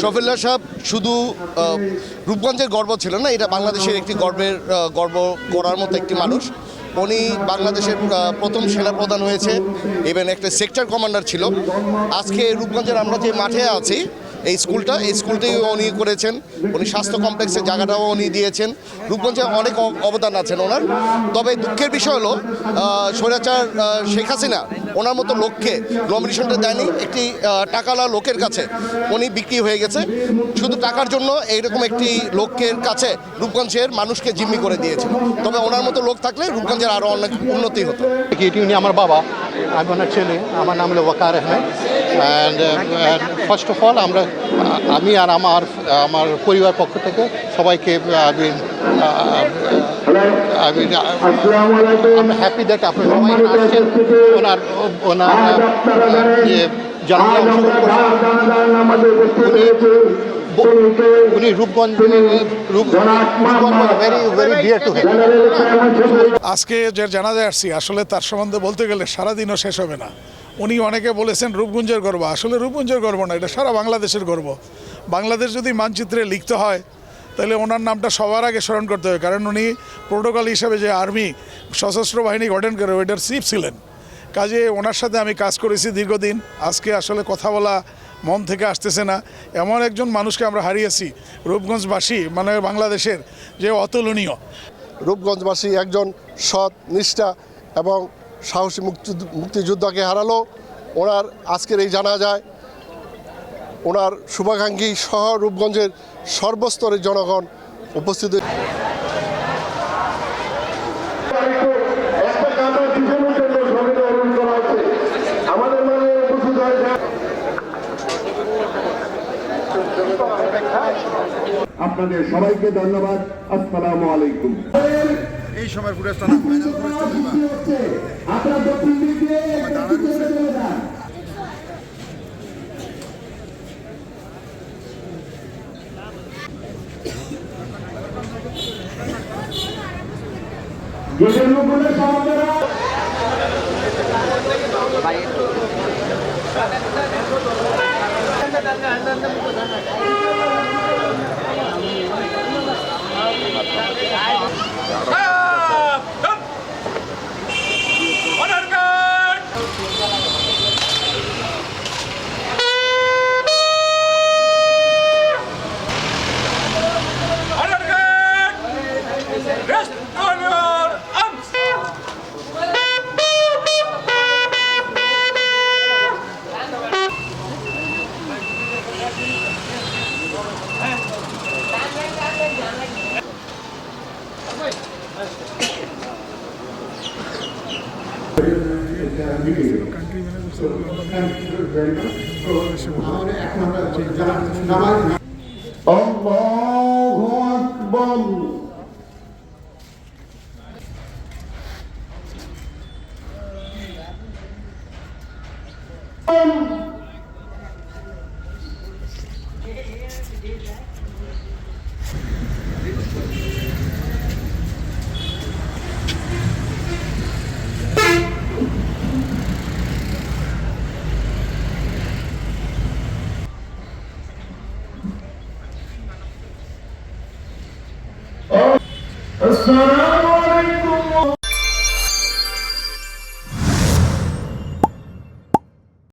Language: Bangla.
শফিল্লা সাহেব শুধু রূপগঞ্জের গর্ব ছিল না, এটা বাংলাদেশের একটি গর্বের গর্ব করার মতো একটি মানুষ। উনি বাংলাদেশের প্রথম সেনা প্রধান হয়েছে ইভেন একটা সেক্টর কমান্ডার ছিল। আজকে রূপগঞ্জের আমরা যে মাঠে আছি, এই স্কুলটা, এই স্কুলটাই উনি করেছেন। উনি স্বাস্থ্য কমপ্লেক্সের জায়গাটাও উনি দিয়েছেন। রূপগঞ্জে অনেক অবদান আছেন ওনার। তবে দুঃখের বিষয় হলো স্বৈরাচার শেখ হাসিনা ওনার মতো লোককে নমিনেশনটা দেয়নি, একটি টাকালা লোকের কাছে উনি বিক্রি হয়ে গেছে। শুধু টাকার জন্য এইরকম একটি লোকের কাছে রূপগঞ্জের মানুষকে জিম্মি করে দিয়েছে। তবে ওনার মতো লোক থাকলে রূপগঞ্জের আরও অনেক উন্নতি হতো। এটি উনি আমার বাবা, আমি ওনার ছেলে, আমার নাম হলো Waqar and first of all আমরা আমি আর আমার আমার পরিবার পক্ষ থেকে সবাইকে আমি আমি আমি হ্যাপি দ্যাট আপনি সবাই আসছেন ওনার ওনার যে অংশগ্রহণ উনি- উনি রূপগঞ্জ আজকে যে জানাজায় আসছি আসলে তার সম্বন্ধে বলতে গেলে সারাদিনও শেষ হবে না। উনি অনেকে বলেছেন রূপগুঞ্জের গর্ব। আসলে রূপগুঞ্জের গর্ব না এটা সারা বাংলাদেশের গর্ব। বাংলাদেশ যদি মানচিত্রে লিখতে হয় তাহলে ওনার নামটা সবার আগে স্মরণ করতে হবে, কারণ উনি প্রোটোকল হিসাবে যে আর্মি সশস্ত্র বাহিনী গঠন করে, ওইটার চিফ ছিলেন। কাজে ওনার সাথে আমি কাজ করেছি দীর্ঘদিন, আজকে আসলে কথা বলা মন থেকে আসতেছে না। এমন একজন মানুষকে আমরা হারিয়েছি, রূপগঞ্জবাসী মানে বাংলাদেশের যে অতুলনীয়। রূপগঞ্জবাসী একজন সৎ, নিষ্ঠা এবং সাহসী মুক্তি- মুক্তিযোদ্ধাকে হারালো। ওনার আজকের এই জানা যায় ওনার শুভাকাঙ্ক্ষী সহ রূপগঞ্জের সর্বস্তরের জনগণ উপস্থিত মানে আপনাদের সবাইকে ধন্যবাদ। আসসালামু আলাইকুম। এই সময় ফাইনাল আপনার দক্ষিণ দিক দিয়ে দাঁড়া রয়েছে গেটের মুখগুলো ছাড়া